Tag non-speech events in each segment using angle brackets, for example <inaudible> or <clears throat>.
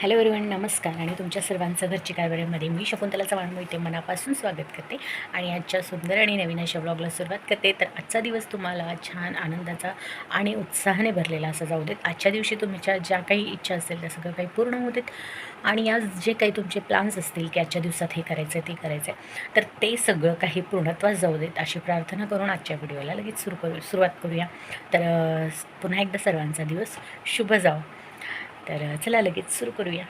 Hello everyone नमस्कार. आणि तुमच्या सर्वांचं घरची कारभारीमध्ये मी शकुंतला चव्हाण मोहिते मनापासून स्वागत करते. आणि आजच्या सुंदर आणि नवीन अशा ब्लॉगला सुरुवात करते. तर आजचा दिवस तुम्हाला छान आनंदाचा आणि उत्साहाने भरलेला असा जाऊ देत. आजच्या दिवशी तुमच्या ज्या काही इच्छा असतील त्या सगळं काही पूर्ण होऊ देत. आणि आज जे काही तुमचे प्लान्स असतील की आजच्या दिवसात हे करायचं आहे ते करायचं आहे तर ते सगळं काही पूर्णत्वास जाऊ देत अशी प्रार्थना करून आजच्या व्हिडिओला लगेच सुरू करू सुरुवात करूया. तर पुन्हा एकदा सर्वांचा दिवस शुभ जावं. तर चला लगेच सुरू करूया.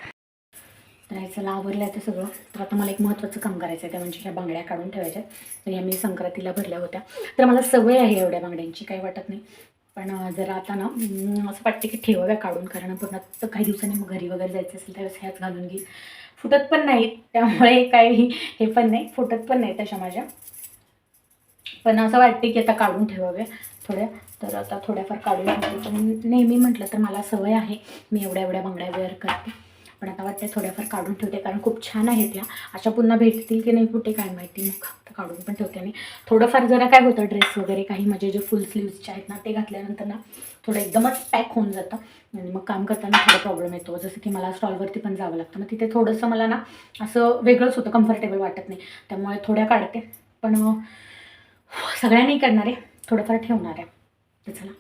तर चला आवरलं आहे ते सगळं. तर आता मला एक महत्त्वाचं काम करायचं आहे ते म्हणजे ह्या बांगड्या काढून ठेवायच्या तर ह्या मी संक्रांतीला भरल्या होत्या. तर मला सवय आहे एवढ्या बांगड्यांची काही वाटत नाही. पण जर जरा आता ना असं वाटते की ठेवाव्या काढून. कारण पूर्ण तर काही दिवसांनी मग घरी वगैरे जायचं असेल त्यावेळेस ह्याच घालून घेईल. फुटत पण नाही त्यामुळे काही हे पण नाही. फुटत पण नाही तशा माझ्या. पण असं वाटते की आता काढून ठेवाव्या. थोड्या तर आता थोड्याफार काढून ठेवते पण नेहमी म्हटलं तर मला सवय आहे मी एवढ्या एवढ्या बांगड्या वेअर करते. पण आता वाटते थोड्याफार काढून ठेवते कारण खूप छान आहेत या. अशा पुन्हा भेटतील की नाही कुठे काय माहिती. मग आता काढून पण ठेवते आणि थोडंफार जरा काय होतं ड्रेस वगैरे काही माझे जे फुल स्लीव्सचे आहेत ना ते घातल्यानंतर ना थोडं एकदमच पॅक होऊन जातं. आणि मग काम करताना थोडा प्रॉब्लेम येतो. जसं की मला स्टॉलवरती पण जावं लागतं. मग तिथे थोडंसं मला ना असं वेगळंच होतं कम्फर्टेबल वाटत नाही. त्यामुळे थोड्या काढते. पण सगळ्या नाही करणार आहे. थोडंफार ठेवणार आहे. तर चला.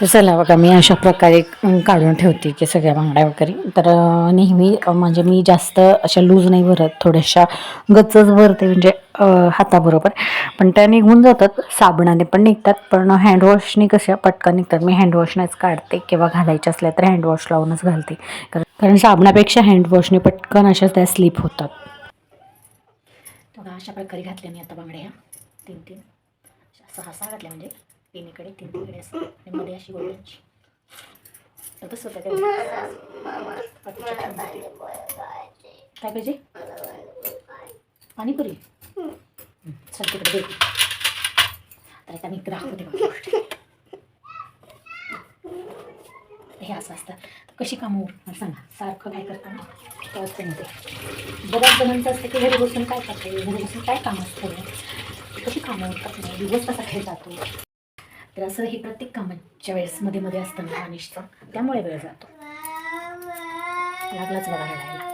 तर चला बघा मी अशा प्रकारे काढून ठेवते की सगळ्या बांगड्या वगैरे. तर नेहमी म्हणजे मी जास्त अशा लूज नाही भरत थोड्याशा गच्चच भरते म्हणजे हाताबरोबर. पण त्या निघून जातात साबणाने पण निघतात पण हँडवॉशने कशा पटकन निघतात. मी हँडवॉशनेच काढते किंवा घालायच्या असल्या तर हँडवॉश लावूनच घालते. कारण कारण साबणापेक्षा हँडवॉशने पटकन अशा त्या स्लिप होतात. अशा प्रकारे घातल्या मी आता बांगड्या. तीन तीन. सहा सहा घातल्या म्हणजे तीन इकडे तीन तिकडे असं. आणि मध्ये अशी गोल्डनची तर कसं होतं ते काय पाहिजे? पाणीपुरी. चल तिकडे दे तर आता मी बघा गोष्ट. हे असं असतं. कशी कामं उरणार सांगा. सारखं काय करताना? तेव्हाच ते म्हणते. बऱ्याच जणांचं असतं की घरी बसून काय करता येईल घरी बसून काय काम असतं? कशी कामं उरतात नाही दिवस कसा खेळ जातो. तर असं हे प्रत्येक कामाच्या वेळेस मध्ये मध्ये असतं ना अनिशचं त्यामुळे वेळ जातो. लागलाच बघा रडायला.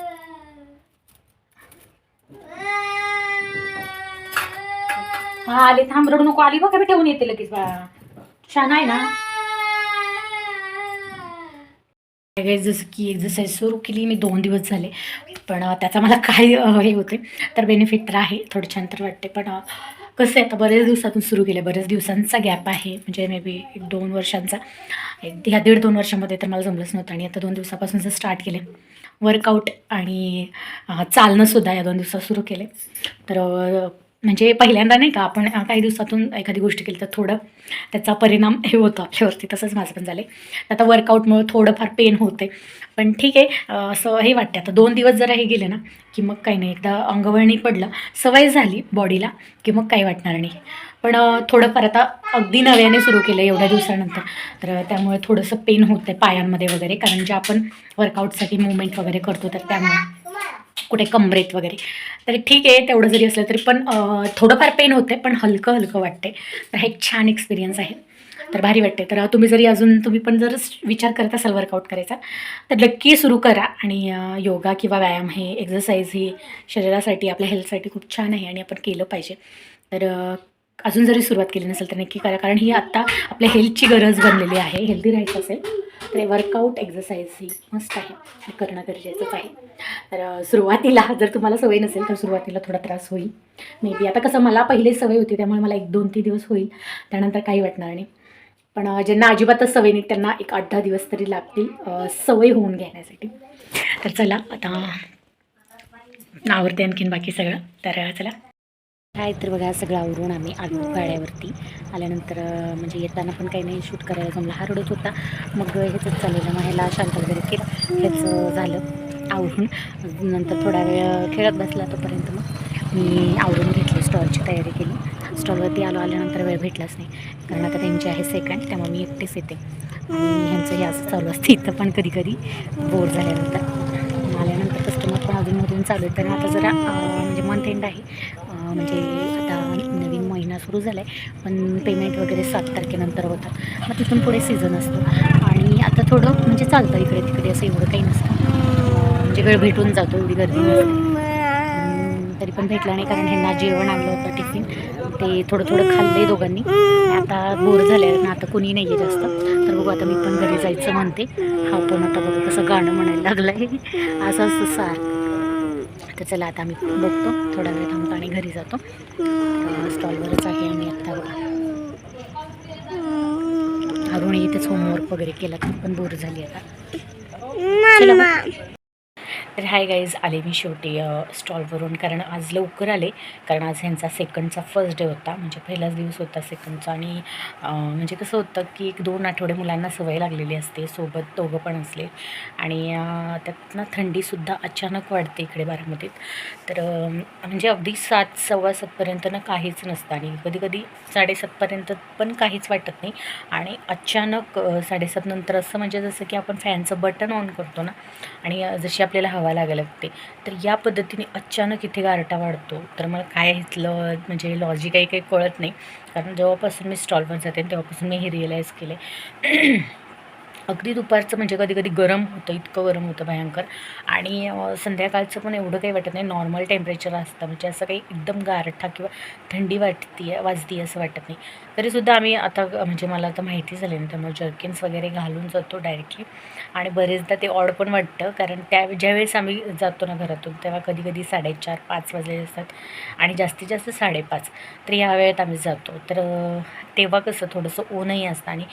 हा आले थांब रडू नको आली बघा मी ठेवून येते लगेच बाळा छान आहे ना? जसं की एक्झरसाईज सुरू केली मी दोन दिवस झाले. पण त्याचा मला काय हे होते. तर बेनिफिट तर आहे थोडं छान तर वाटते. पण कसं आहे आता बरेच दिवसातून सुरू केलं बरेच दिवसांचा गॅप आहे. म्हणजे मे बी एक दोन वर्षांचा. एक ह्या दीड दोन वर्षामध्ये तर मला जमलंच नव्हतं आणि आता दोन दिवसापासून जर स्टार्ट केले वर्कआउट आणि चालणंसुद्धा या दोन दिवसात सुरू केले तर म्हणजे पहिल्यांदा नाही का आपण काही दिवसातून एखादी गोष्ट केली तर थोडं त्याचा परिणाम हे होतो आपल्यावरती. तसंच माझं पण झालं आता वर्कआउटमुळं थोडंफार पेन होते पण ठीक आहे असं हे वाटते आता दोन दिवस जरा हे गेले ना की मग काही नाही. एकदा अंगवळणी पडलं सवय झाली बॉडीला की मग काही वाटणार नाही. पण थोडंफार आता अगदी नव्याने सुरू केलं एवढ्या दिवसानंतर. तर त्यामुळे थोडंसं पेन होतं आहे पायांमध्ये वगैरे कारण जे आपण वर्कआउटसाठी मुवमेंट वगैरे करतो तर त्यामुळे. कुठे कमरेत वगैरे. तर ठीक आहे तेवढं जरी असलं तरी पण थोडंफार पेन होते पण हलकं हलकं वाटते. तर हा एक छान एक्सपिरियन्स आहे. तर भारी वाटते. तर तुम्ही जरी अजून तुम्ही पण जर विचार करत असाल वर्कआउट करायचा तर नक्की सुरू करा. आणि योगा किंवा व्यायाम हे एक्झरसाईज ही शरीरासाठी आपल्या हेल्थसाठी खूप छान आहे आणि आपण केलं पाहिजे. तर अजून जरी सुरुवात केली नसेल तर नक्की करा. कारण ही आत्ता आपल्या हेल्थची गरज बनलेली आहे. हेल्दी राहायचं असेल आणि वर्कआउट एक्झरसाईज ही मस्त आहे. करणं गरजेचंच आहे. तर सुरुवातीला जर तुम्हाला सवय नसेल तर सुरुवातीला थोडा त्रास होईल. मे बी आता कसं मला पहिले सवय होती त्यामुळे मला एक दोन तीन दिवस होईल. त्यानंतर काही वाटणार नाही. पण ज्यांना अजिबातच सवय नाही त्यांना एक आठ दहा दिवस तरी लागतील सवय होऊन घेण्यासाठी. तर चला आता आवडते आणखीन बाकी सगळं. तर चला. काय तर बघा सगळं आवरून आम्ही आलो गाड्यावरती. आल्यानंतर म्हणजे येताना पण काही नाही शूट करायला जमलं. हा रडत होता. मग ह्याचंच चाललेलं मग ह्याला शांत वगैरे केलं. ह्याचं झालं आवरून. नंतर थोडा वेळ खेळत बसला तोपर्यंत मग मी आवरून घेतली स्टॉलची तयारी केली. स्टॉलवरती आलो आल्यानंतर वेळ भेटलाच नाही. कारण आता त्यांची आहे सेकंड त्यामुळे मी एकटेच येते. आणि ह्यांचं हे असं चालू असते इथं पण कधी कधी बोर झाल्यानंतर. अधूनमधून चालू आहे तर आता जरा म्हणजे मंथ एंड आहे. म्हणजे आता नवीन महिना सुरू झाला आहे पण पेमेंट वगैरे सात तारखेनंतर होतं. मग तिथून पुढे सीझन असतो. आणि आता थोडं म्हणजे चालतं इकडे तिकडे असं एवढं काही नसतं. म्हणजे वेळ भेटून जातो एवढी गर्दी नसते. तरी पण भेटला नाही कारण ह्यांना जेवण आणलं होतं टिफिन. ते थोडं थोडं खाल्ले दोघांनी. आता बोर झाले ना आता कुणी नाही आहे जास्त. तर बघू आता मी पण घरी जायचं म्हणते. हा पण आता बघू कसं गाणं म्हणायला लागलं आहे असं असं सार तर चला आता आम्ही बघतो. थोडा वेळ थांबतो आणि घरी जातो. स्टॉलवरच आहे आम्ही आत्ता बघा. अरुण इथेच होमवर्क वगैरे केला तर पण बोर झाली आता. तर हाय गाईज आले मी शेवटी स्टॉलवरून. कारण आज लवकर आले. कारण आज ह्यांचा सेकंडचा फर्स्ट डे होता. म्हणजे पहिलाच दिवस होता सेकंडचा. आणि म्हणजे कसं होतं की एक दोन आठवडे मुलांना सवय लागलेली असते. सोबत दोघं पण असले. आणि त्यातनं त्यात ना थंडीसुद्धा अचानक वाढते इकडे बारामतीत. तर म्हणजे अगदी सात सव्वा सातपर्यंत ना काहीच नसतं. आणि कधी कधी साडेसातपर्यंत पण काहीच वाटत नाही. आणि अचानक साडेसातनंतर असं म्हणजे जसं की आपण फॅनचं बटन ऑन करतो ना. आणि जशी आपल्याला हवा लागायला लागते तर या पद्धतीने अचानक इथे गारटा वाढतो. तर मला काय इथलं म्हणजे लॉजिक काही काही कळत नाही. कारण जेव्हापासून मी स्टॉलवर जाते तेव्हापासून मी हे रिअलाईज केले अगदी दुपारचं म्हणजे कधी कधी गरम होतं इतकं गरम होतं भयंकर. आणि संध्याकाळचं पण एवढं काही वाटत नाही. नॉर्मल टेम्परेचर असतं. म्हणजे असं काही एकदम गारठा किंवा थंडी वाटते आहे वाजती असं वाटत नाही. तरीसुद्धा आम्ही आता म्हणजे मला आता माहिती झाली ना त्यामुळे जर्किन्स वगैरे घालून जातो डायरेक्टली आणि बरेचदा ते ऑड पण वाटतं. कारण त्या ज्यावेळेस आम्ही जातो ना घरातून तेव्हा कधी कधी साडेचार पाच वाजले असतात. आणि जास्तीत जास्त साडेपाच. तर या वेळेत आम्ही जातो. तर तेव्हा कसं थोडंसं ऊनही असतं. आणि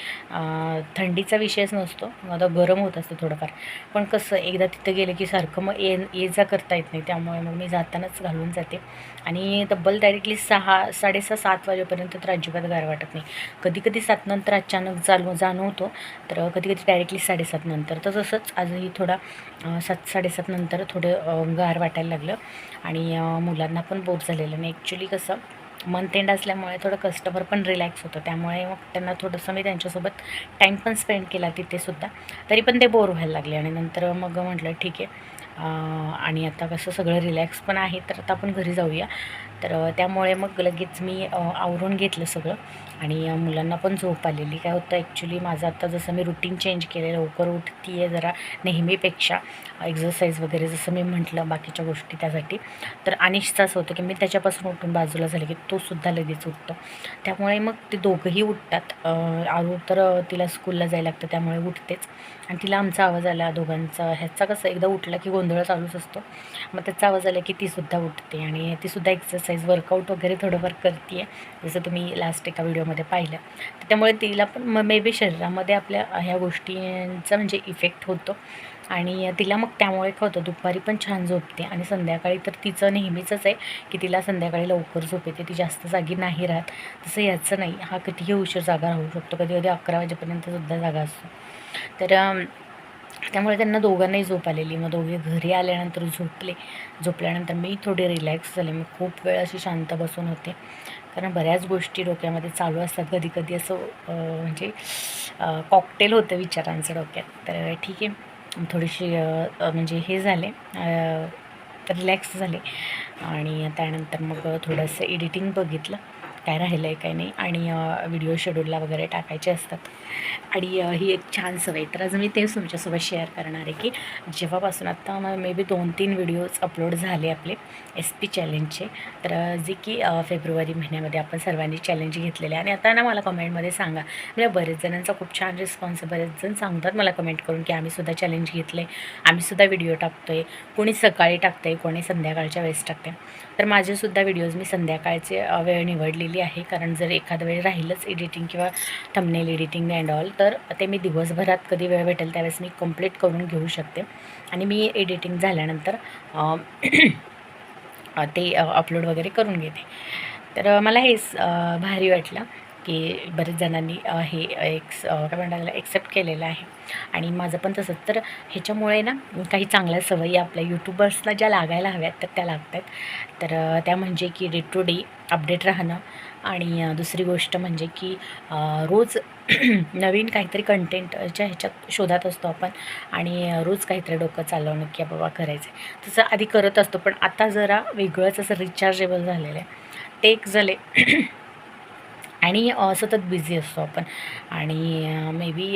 थंडीचा विषयच नसतो. आता गरम होत असतं थोडंफार. पण कसं एकदा तिथं गेलं की सारखं मग ये ये जा करता येत नाही. त्यामुळे मग मी जातानाच घालून जाते. आणि तब्बल डायरेक्टली सहा साडेसहा सात वाजेपर्यंत तर अजिबात गार वाटत नाही. कधी कधी सात अचानक चालू जाणवतो. तर कधी कधी डायरेक्टली साडेसात नंतर. तर तसंच आजही थोडा सात साडेसात नंतर थोडं गार वाटायला लागलं. आणि मुलांना पण बोर झालेलं नाही. ॲक्च्युली कसं मंथ एंड असल्यामुळे थोडं कस्टमर पण रिलॅक्स होतं. त्यामुळे मग त्यांना थोडंसं मी त्यांच्यासोबत टाईम पण स्पेंड केला तिथेसुद्धा तरी पण ते बोर व्हायला लागले आणि नंतर मग म्हटलं ठीक आहे. आणि आता कसं सगळं रिलॅक्स पण आहे तर आता आपण घरी जाऊया. तर त्यामुळे मग लगेच मी आवरून घेतलं सगळं. आणि मुलांना पण झोप आलेली. काय होतं ॲक्च्युली माझं आता जसं मी रुटीन चेंज केलं लवकर उठती आहे जरा नेहमीपेक्षा एक्झरसाईज वगैरे जसं मी म्हटलं बाकीच्या गोष्टी त्यासाठी. तर अनिशचं असं होतं की मी त्याच्यापासून उठून बाजूला झाले की तो सुद्धा लगेच उठतो. त्यामुळे मग ते दोघंही उठतात. आरू तर तिला स्कूलला जायला लागतं त्यामुळे उठतेच. आणि तिला आमचा आवाज आला दोघांचा. ह्याचा कसं एकदा उठला की गोंधळ चालूच असतो. मग त्याचा आवाज आला की तीसुद्धा उठते. आणि तीसुद्धा एक्सरसाइज वर्कआउट वगैरे थोडंफार करते आहे जसं तुम्ही लास्ट एका व्हिडिओमध्ये पाहिलं. तर त्यामुळे तिला पण म मे बी शरीरामध्ये आपल्या ह्या गोष्टींचा म्हणजे इफेक्ट होतो. आणि तिला मग त्यामुळे काय होतं दुपारी पण छान झोपते आणि संध्याकाळी तर तिचं नेहमीचंच आहे की तिला संध्याकाळी लवकर झोप येते ती जास्त जागी नाही राहत. तसं याचं नाही. हा कितीही उशीर जागा राहू शकतो. कधी कधी अकरा वाजेपर्यंत सुद्धा जागा असतो. तर त्यामुळे त्यांना दोघांनाही झोप आलेली. मग दोघे घरी आल्यानंतर झोपले. झोपल्यानंतर मी थोडी रिलॅक्स झाले. मी खूप वेळ अशी शांत बसून होते. कारण बऱ्याच गोष्टी डोक्यामध्ये चालू असतात कधी कधी असं म्हणजे कॉकटेल होतं विचारांचं डोक्यात. तर ठीक आहे थोडीशी म्हणजे हे झाले रिलॅक्स झाले. आणि त्यानंतर मग थोडंसं एडिटिंग बघितलं. काय राहिलं आहे काय नाही आणि व्हिडिओ शेड्यूलला वगैरे टाकायचे असतात. आणि ही एक छान सवय तर आज मी तेच तुमच्यासोबत शेअर करणार आहे की जेव्हापासून आत्ता मे बी दोन तीन व्हिडिओज अपलोड झाले आपले एस पी चॅलेंजचे तर जे की फेब्रुवारी महिन्यामध्ये आपण सर्वांनी चॅलेंज घेतलेले आहे आणि आता ना मला कमेंटमध्ये सांगा. म्हणजे बरेच जणांचा खूप छान रिस्पॉन्स आहे. बरेच जण सांगतात मला कमेंट करून की आम्ही सुद्धा चॅलेंज घेतले आम्ही सुद्धा व्हिडिओ टाकतो आहे कोणी सकाळी टाकतं आहे कोणी संध्याकाळच्या वेळेस टाकते तर माझेसुद्धा व्हिडिओज मी संध्याकाळचे वेळ निवडलेली आहे. कारण जर एखाद्या वेळ राहिलंच एडिटिंग किंवा थंबनेल एडिटिंग अँड ऑल तर ते मी दिवसभरात कधी वेळ भेटेल त्यावेळेस मी कंप्लीट करून घेऊ शकते. आणि मी एडिटिंग झाल्यानंतर <clears throat> ते अपलोड वगैरे करून घेते. तर मला हेच भारी वाटलं. की बरेच जणांनी हे एक्स काय म्हणायला एक्सेप्ट केलेलं आहे. आणि माझं पण तसंच. तर ह्याच्यामुळे ना काही चांगल्या सवयी आपल्या यूट्यूबर्सला ज्या लागायला हव्यात तर त्या लागत आहेत तर त्या म्हणजे की डे टू डे अपडेट राहणं. आणि दुसरी गोष्ट म्हणजे की रोज <clears throat> नवीन काहीतरी कंटेंटच्या ह्याच्यात शोधात असतो आपण आणि रोज काहीतरी डोकं चालवणं की बाबा करायचं आहे तसं आधी करत असतो पण आता जरा वेगळंच असं रिचार्जेबल झालेलं आहे. ते एक झाले <clears throat> आणि सतत बिझी असतो आपण. आणि मे बी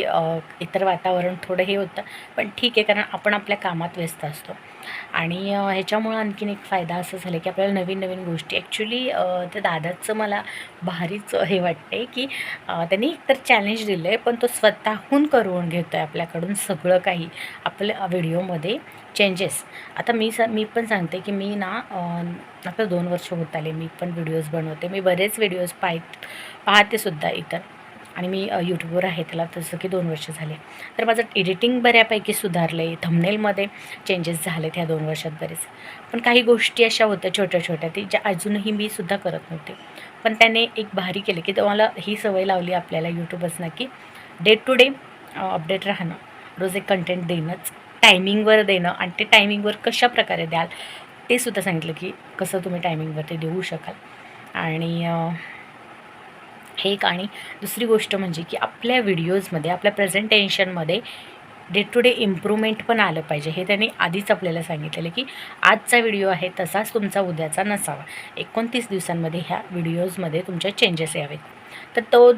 इतर वातावरण थोडं हे होतं पण ठीक आहे कारण आपण आपल्या कामात व्यस्त असतो. आणि ह्याच्यामुळं आणखीन एक फायदा असं झाला की आपल्याला नवीन नवीन गोष्टी ॲक्च्युली त्या दादाचं मला भारीच हे वाटते की त्यांनी एकतर चॅलेंज दिलं आहे पण तो स्वतःहून करून घेतो आहे आपल्याकडून सगळं काही आपल्या व्हिडिओमध्ये चेंजेस आता मी स मी पण सांगते की मी ना आता दोन वर्ष होत आले मी पण व्हिडिओज बनवते. मी बरेच व्हिडिओज पाह पाहते सुद्धा इतर. आणि मी यूट्यूबवर आहे त्याला तसं की दोन वर्ष झाले. तर माझं एडिटिंग बऱ्यापैकी सुधारलं आहे थमनेलमध्ये चेंजेस झालेत ह्या दोन वर्षात बरेच. पण काही गोष्टी अशा होत्या छोट्या छोट्या ती ज्या अजूनही मी सुद्धा करत नव्हते. पण त्याने एक भारी केलं की तुम्हाला ही सवय लावली आपल्याला यूट्यूबच ना की डे टू डे अपडेट राहणं. रोज एक कंटेंट देणंच. टायमिंगवर देणं आणि ते टायमिंगवर कशा प्रकारे द्याल ते सुद्धा सांगितलं की कसं तुम्ही टायमिंगवर ते देऊ शकाल. आणि हे एक आणि दुसरी गोष्ट म्हणजे की आपल्या व्हिडिओजमध्ये आपल्या प्रेझेंटेशनमध्ये डे टू डे इम्प्रूव्हमेंट पण आलं पाहिजे. हे त्यांनी आधीच आपल्याला सांगितलेलं की आजचा व्हिडिओ आहे तसाच तुमचा उद्याचा नसावा. एकोणतीस दिवसांमध्ये ह्या व्हिडिओजमध्ये तुमच्या चेंजेस यावेत. तर तो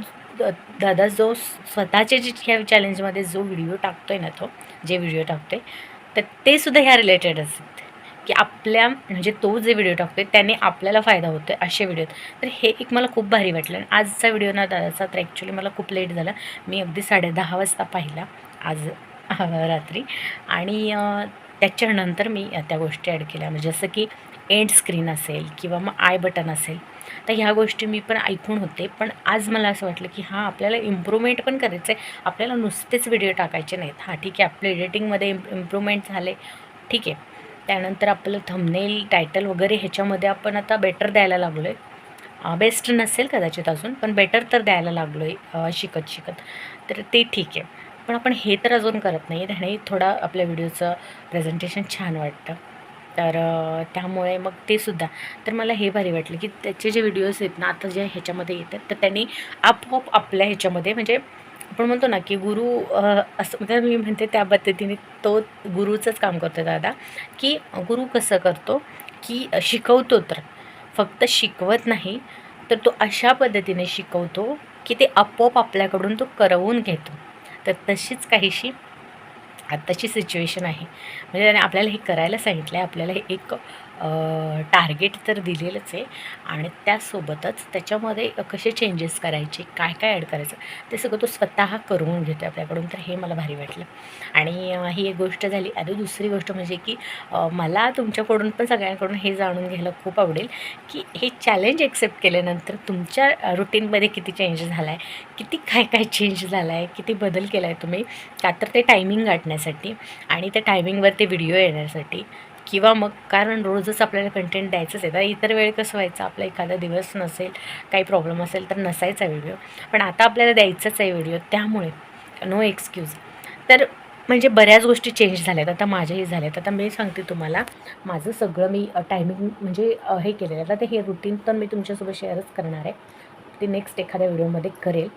दादा जो स्वतःच्या जे ह्या चॅलेंजमध्ये जो व्हिडिओ टाकतो आहे ना तो जे व्हिडिओ टाकतो आहे तर ते सुद्धा ह्या रिलेटेड असतात. की आपल्या म्हणजे तो जे व्हिडिओ टाकतो आहे त्याने आपल्याला फायदा होतो आहे असे व्हिडिओ तर हे एक मला खूप भारी वाटलं. आणि आजचा व्हिडिओ ना दादाचा तर ॲक्च्युली मला खूप लेट झाला. मी अगदी साडे दहा वाजता पाहिला आज <laughs> रात्री. आणि त्याच्यानंतर मी त्या गोष्टी ॲड केल्या. म्हणजे जसं की एंड स्क्रीन असेल किंवा मग आय बटन असेल तर ह्या गोष्टी मी पण ऐकून होते पण आज मला असं वाटलं की हां आपल्याला इम्प्रूव्हमेंट पण करायचं आहे आपल्याला नुसतेच व्हिडिओ टाकायचे नाहीत. हां ठीक आहे आपलं एडिटिंगमध्ये इम इम्प्रूव्हमेंट झाले. ठीक आहे. त्यानंतर आपलं थंबनेल टायटल वगैरे ह्याच्यामध्ये आपण आता बेटर द्यायला लागलो आहे बेस्ट नसेल कदाचित अजून पण बेटर तर द्यायला लागलो आहे शिकत शिकत. तर ते ठीक आहे. पण आपण हे तर अजून करत नाही. त्याने थोडा आपल्या व्हिडिओचं प्रेझेंटेशन छान वाटतं. तर त्यामुळे मग ते सुद्धा. तर मला हे भारी वाटलं की त्याचे जे व्हिडिओज आहेत ना आता जे ह्याच्यामध्ये येतात तर त्यांनी आपोआप आपल्या ह्याच्यामध्ये म्हणजे आपण म्हणतो ना की गुरु असं म्हणजे मी म्हणते त्या पद्धतीने तो गुरुचंच काम करतो दादा की गुरु कसं करतो की शिकवतो तर. फक्त शिकवत नाही तर तो अशा पद्धतीने शिकवतो की ते आपोआप आपल्याकडून तो करवून घेतो. तर तशीच काहीशी आत्ताची सिच्युएशन आहे. म्हणजे त्याने आपल्याला हे करायला सांगितलं आहे आपल्याला हे एक टार्गेट तर दिलेलंच आहे. आणि त्यासोबतच त्याच्यामध्ये कसे चेंजेस करायचे काय काय ॲड करायचं ते सगळं तो स्वतः करून घेतो आपल्याकडून. तर हे मला भारी वाटलं. आणि ही एक गोष्ट झाली. आणि दुसरी गोष्ट म्हणजे की मला तुमच्याकडून पण सगळ्यांकडून हे जाणून घ्यायला खूप आवडेल की हे चॅलेंज एक्सेप्ट केल्यानंतर तुमच्या रुटीनमध्ये किती चेंज झाला आहे किती काय काय चेंज झाला आहे किती बदल केला आहे तुम्ही का तर ते टायमिंग गाठण्यासाठी आणि त्या टायमिंगवर ते व्हिडिओ येण्यासाठी. किंवा मग कारण रोजच आपल्याला कंटेंट द्यायचंच आहे. तर इतर वेळ कसं व्हायचं? आपला एखादा दिवस नसेल काही प्रॉब्लेम असेल तर नसायचा व्हिडिओ पण आता आपल्याला द्यायचाच आहे व्हिडिओ त्यामुळे नो एक्सक्यूज तर म्हणजे बऱ्याच गोष्टी चेंज झाल्यात. आता माझ्याही झाल्यात. आता मी सांगते तुम्हाला माझं सगळं मी टायमिंग म्हणजे हे केलेलं आहे. आता ते हे रुटीन तर मी तुमच्यासोबत शेअरच करणार आहे. ते नेक्स्ट एखाद्या व्हिडिओमध्ये करेल.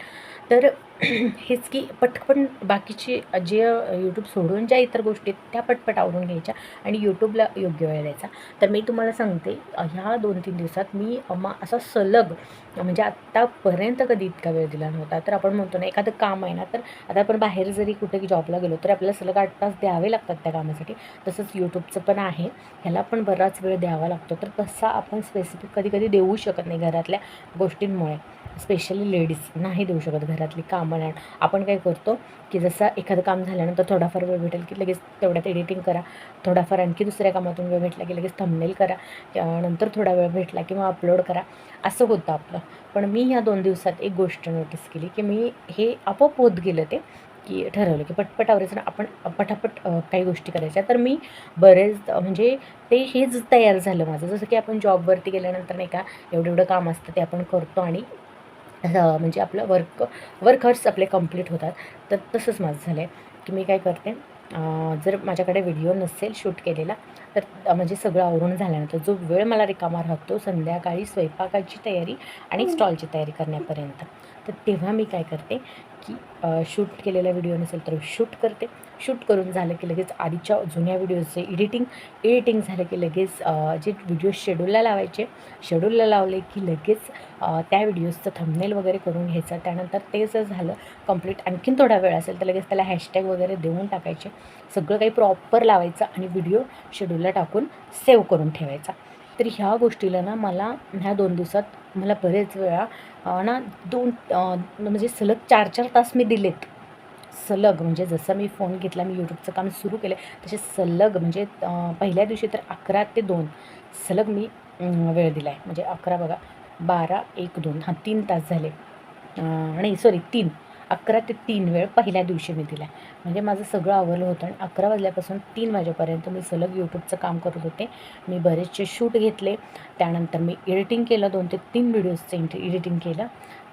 तर <clears throat> हेच की पटपट बाकीचे जे यूट्यूब सोडून ज्या इतर गोष्टी आहेत त्या पटपट आवरून घ्यायच्या आणि यूट्यूबला योग्य वेळ द्यायचा. तर मी तुम्हाला सांगते ह्या दोन तीन दिवसात मी मा असा सलग म्हणजे आत्तापर्यंत कधी इतका वेळ दिला नव्हता. तर आपण म्हणतो ना एखादं काम आहे ना तर आता आपण बाहेर जरी कुठे जॉबला गेलो तर आपल्याला सलग आठ तास द्यावे लागतात त्या कामासाठी. तसंच यूट्यूबचं पण आहे. ह्याला पण बराच वेळ द्यावा लागतो. तर तसा आपण स्पेसिफिक कधी कधी देऊ शकत नाही घरातल्या गोष्टींमुळे. स्पेशली लेडीज नाही देऊ शकत घरातली कामं आपण काय करतो की जसं एखादं काम झाल्यानंतर थोडाफार वेळ भेटेल की लगेच तेवढ्यात एडिटिंग करा. थोडाफार आणखी दुसऱ्या कामातून वेळ भेटला की लगेच थंबनेल करा. नंतर थोडा वेळ भेटला किंवा अपलोड करा. असं होतं आपलं. पण मी ह्या दोन दिवसात एक गोष्ट नोटीस केली की मी हे आपोआप होत गेलं ते की ठरवलं की पटपट आवरायचं आपण पटापट काही गोष्टी करायच्या तर मी बरेच म्हणजे ते हेच तयार झालं माझं. जसं की आपण जॉबवरती गेल्यानंतर नाही का एवढं एवढं काम असतं ते आपण करतो आणि म्हणजे आपलं वर्क वर्क हर्स आपले कंप्लीट होतात. तर तसंच माझं झालं आहे की मी काय करते जर माझ्याकडे व्हिडिओ नसेल शूट केलेला तर म्हणजे सगळं आवरून झाल्यानंतर जो वेळ मला रिकामा राहतो संध्याकाळी स्वयंपाकाची तयारी आणि स्टॉलची तयारी करण्यापर्यंत. तर तेव्हा मी काय करते की शूट केलेला व्हिडिओ नसेल तर शूट करते. शूट करून झालं की लगेच आधीच्या जुन्या व्हिडिओचे एडिटिंग एडिटिंग झालं की लगेच जे व्हिडिओ शेड्यूलला लावायचे शेड्यूलला लावले की लगेच त्या व्हिडिओजचं थंबनेल वगैरे करून घ्यायचं. त्यानंतर ते जर झालं कंप्लीट आणखीन थोडा वेळ असेल तर लगेच त्याला हॅशटॅग वगैरे देऊन टाकायचे. सगळं काही प्रॉपर लावायचं आणि व्हिडिओ शेड्यूलला टाकून सेव्ह करून ठेवायचा. तर ह्या गोष्टीला ना मला ह्या दोन दिवसात मला बरेच वेळा ना दोन म्हणजे सलग चार चार तास मी दिलेत. सलग म्हणजे जसं मी फोन घेतला मी यूट्यूबचं काम सुरू केलं तसे सलग म्हणजे पहिल्या दिवशी तर अकरा ते दोन सलग मी वेळ दिला आहे म्हणजे अकरा बघा बारा एक दोन हां तीन तास झाले. नाही सॉरी तीन. अकरा ते तीन वेळ पहिल्या दिवशी मी दिला आहे म्हणजे माझं सगळं आवरलं होतं आणि अकरा वाजल्यापासून तीन वाजेपर्यंत मी सलग यूट्यूबचं काम करत होते. मी बरेचसे शूट घेतले. त्यानंतर मी एडिटिंग केलं दोन ते तीन व्हिडिओजचं एडिटिंग केलं.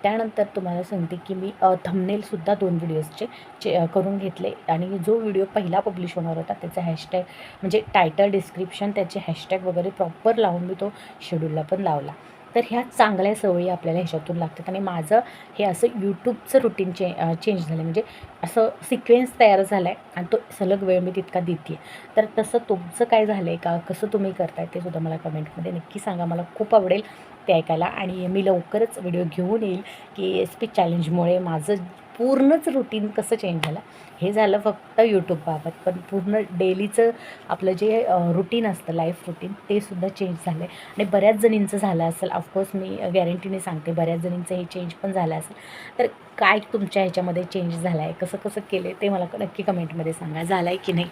त्यानंतर तुम्हाला सांगते की मी थंबनेलसुद्धा दोन व्हिडिओजचे चे करून घेतले. आणि जो व्हिडिओ पहिला पब्लिश होणार होता त्याचा हॅशटॅग म्हणजे टायटल डिस्क्रिप्शन त्याचे हॅशटॅग वगैरे प्रॉपर लावून मी तो शेड्यूलला पण लावला. तर ह्या चांगल्या सवयी आपल्याला ह्याच्यातून लागतात. आणि माझं हे असं यूट्यूबचं रुटीन चे चेंज झालं म्हणजे असं सिक्वेन्स तयार झाला आहे आणि तो सलग वेळ मी तितका देते तर तसं तुमचं काय झालं आहे का? कसं तुम्ही करताय ते सुद्धा मला कमेंटमध्ये नक्की सांगा. मला खूप आवडेल ते ऐकायला. आणि मी लवकरच व्हिडिओ घेऊन येईल की एस पी चॅलेंजमुळे माझं पूर्णच रुटीन कसं चेंज झालं? हे झालं फक्त यूट्यूबबाबत पण पूर्ण डेलीचं आपलं जे रुटीन असतं लाईफ रुटीन ते सुद्धा चेंज झालं आहे आणि बऱ्याच जणींचं झालं असेल. ऑफकोर्स मी गॅरंटीने सांगते बऱ्याच जणींचं हे चेंज पण झालं असेल. तर काय तुमच्या ह्याच्यामध्ये चेंज झाला आहे कसं कसं केलं ते मला नक्की कमेंटमध्ये सांगा. झालं आहे की नाही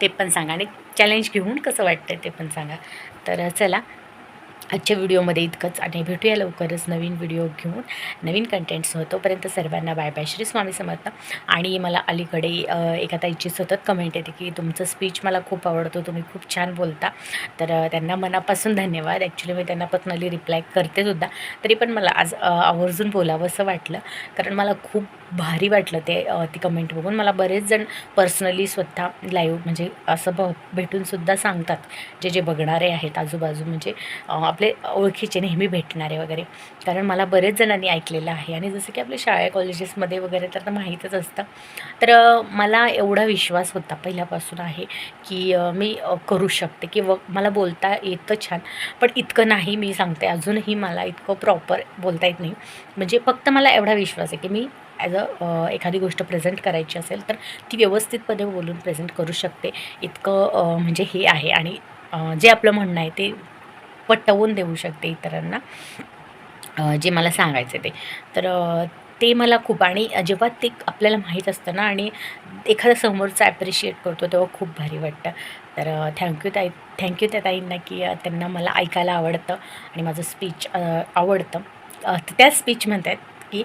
ते पण सांगा. आणि चॅलेंज घेऊन कसं वाटतं ते पण सांगा. तर चला. आजच्या व्हिडिओमध्ये इतकंच. आणि भेटूया लवकरच नवीन व्हिडिओ घेऊन. नवीन कंटेंट्स तोपर्यंत सर्वांना बाय बाय श्री स्वामी समर्थ. आणि मला अलीकडे एका ताईची सतत कमेंट येते की तुमचं स्पीच मला खूप आवडतो. तुम्ही खूप छान बोलता. तर त्यांना मनापासून धन्यवाद. ॲक्च्युली मी त्यांना पर्सनली रिप्लाय करते सुद्धा. तरी पण मला आज आवर्जून बोलावं असं वाटलं. कारण मला खूप भारी वाटलं ते ती कमेंट बघून. मला बरेच जण पर्सनली स्वतः लाईव्ह म्हणजे असं ब भेटूनसुद्धा सांगतात. जे जे बघणारे आहेत आजूबाजू म्हणजे आपले ओळखीचे नेहमी भेटणारे वगैरे. कारण मला बरेच जणांनी ऐकलेलं आहे. आणि जसं की आपल्या शाळा कॉलेजेसमध्ये वगैरे तर आता माहीतच असतं. तर मला एवढा विश्वास होता पहिल्यापासून आहे की मी करू शकते किंवा मला बोलता येतं छान. पण इतकं नाही मी सांगते. अजूनही मला इतकं प्रॉपर बोलता येत नाही. म्हणजे फक्त मला एवढा विश्वास आहे की मी ॲज अ एखादी गोष्ट प्रेझेंट करायची असेल तर ती व्यवस्थितपणे बोलून प्रेझेंट करू शकते. इतकं म्हणजे हे आहे. आणि जे आपलं म्हणणं आहे ते पटवून देऊ शकते इतरांना. जे मला सांगायचं ते. तर ते मला खूप आणि जेव्हा ते आपल्याला माहीत असतं ना आणि एखादा समोरचा ॲप्रिशिएट करतो तेव्हा खूप भारी वाटतं. तर थँक्यू ताई थँक्यू त्या ताईंना की त्यांना मला ऐकायला आवडतं आणि माझं स्पीच आवडतं. तर त्या स्पीच म्हणतात की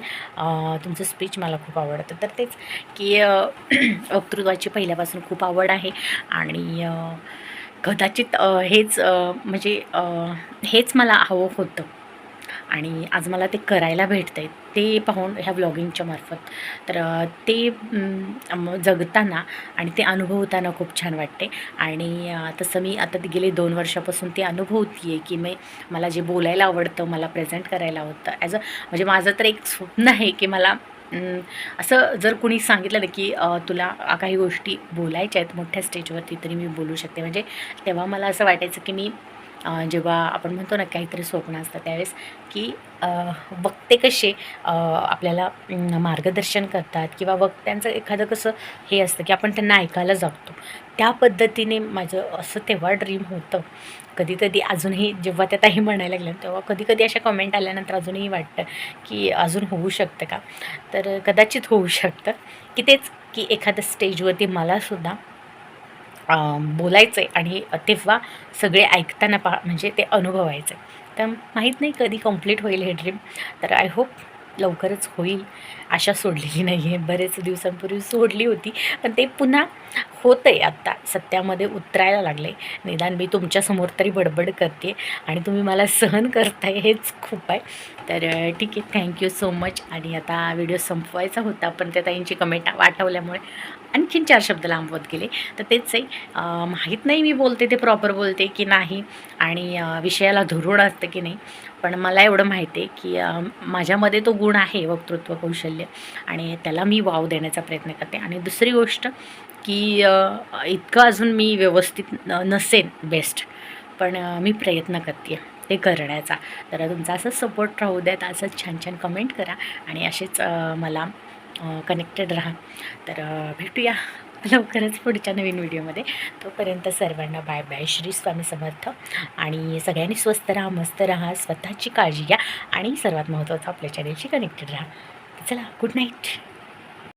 तुमचं स्पीच मला खूप आवडतं. तर तेच की <clears throat> वक्तृत्वाची पहिल्यापासून खूप आवड आहे आणि कदाचित हेच म्हणजे हेच मला हवं होतं. आणि आज मला ते करायला भेटतं आहे ते पाहून ह्या ब्लॉगिंगच्या मार्फत. तर ते जगताना आणि ते अनुभवताना खूप छान वाटते आणि तसं मी आता ते गेले दोन वर्षापासून ते अनुभवती आहे की मी मला जे बोलायला आवडतं मला प्रेझेंट करायला आवडतं. ॲज अ म्हणजे माझं तर एक स्वप्न आहे की मला असं जर कुणी सांगितलं ना की तुला काही गोष्टी बोलायच्या आहेत मोठ्या स्टेजवरती तरी मी बोलू शकते. म्हणजे तेव्हा मला असं वाटायचं की मी जेव्हा आपण म्हणतो ना काहीतरी स्वप्न असतं त्यावेळेस की वक्ते कसे आपल्याला मार्गदर्शन करतात किंवा वक्त्यांचं एखादं कसं हे असतं की आपण त्यांना ऐकायला जातो त्या पद्धतीने माझं असं तेव्हा ड्रीम होतं. कधी कधी अजूनही जेव्हा त्या ताई म्हणायला लागल्या तेव्हा कधी कधी अशा कमेंट आल्यानंतर अजूनही वाटतं की अजून होऊ शकतं का? तर कदाचित होऊ शकतं. की तेच की एखाद्या स्टेजवरती मलासुद्धा बोलायचं आहे आणि तेव्हा सगळे ऐकताना पा म्हणजे ते अनुभवायचं आहे तर माहीत नाही कधी कंप्लीट होईल हे ड्रीम तर आय होप लवकरच होईल आशा सोडलेली नाही आहे बरेच दिवसांपूर्वी सोडली होती पण ते पुन्हा होतं आहे आत्ता सत्यामध्ये उतरायला लागले निदान मी तुमच्यासमोर तरी बडबड करते आणि तुम्ही मला सहन करताय हेच खूप आहे. तर ठीक आहे. थँक्यू सो मच आणि आता व्हिडिओ संपवायचा होता पण त्या ताईंची कमेंट वाटवल्यामुळे आणखीन चार शब्द लांबवत गेले. तर तेच आहे. माहीत नाही मी बोलते ते प्रॉपर बोलते की नाही आणि विषयाला धरून असतं की नाही. पण मला एवढं माहिती आहे की माझ्यामध्ये तो गुण आहे वक्तृत्व कौशल्य आणि त्याला मी वाव देण्याचा प्रयत्न करते. आणि दुसरी गोष्ट की इतकं अजून मी व्यवस्थित नसेन बेस्ट पण मी प्रयत्न करते ते करण्याचा. तर तुमचा असं सपोर्ट राहू द्यात असंच छान छान कमेंट करा आणि असेच मला कनेक्टेड राहा. तर भेटूया लवकरच पुढच्या नवीन व्हिडिओमध्ये. तोपर्यंत सर्वांना बाय बाय श्री स्वामी समर्थ. आणि सगळ्यांनी स्वस्त राहा मस्त राहा स्वतःची काळजी घ्या आणि सर्वात महत्त्वाचं आपल्या चॅनेलशी कनेक्टेड राहा. चला गुड नाईट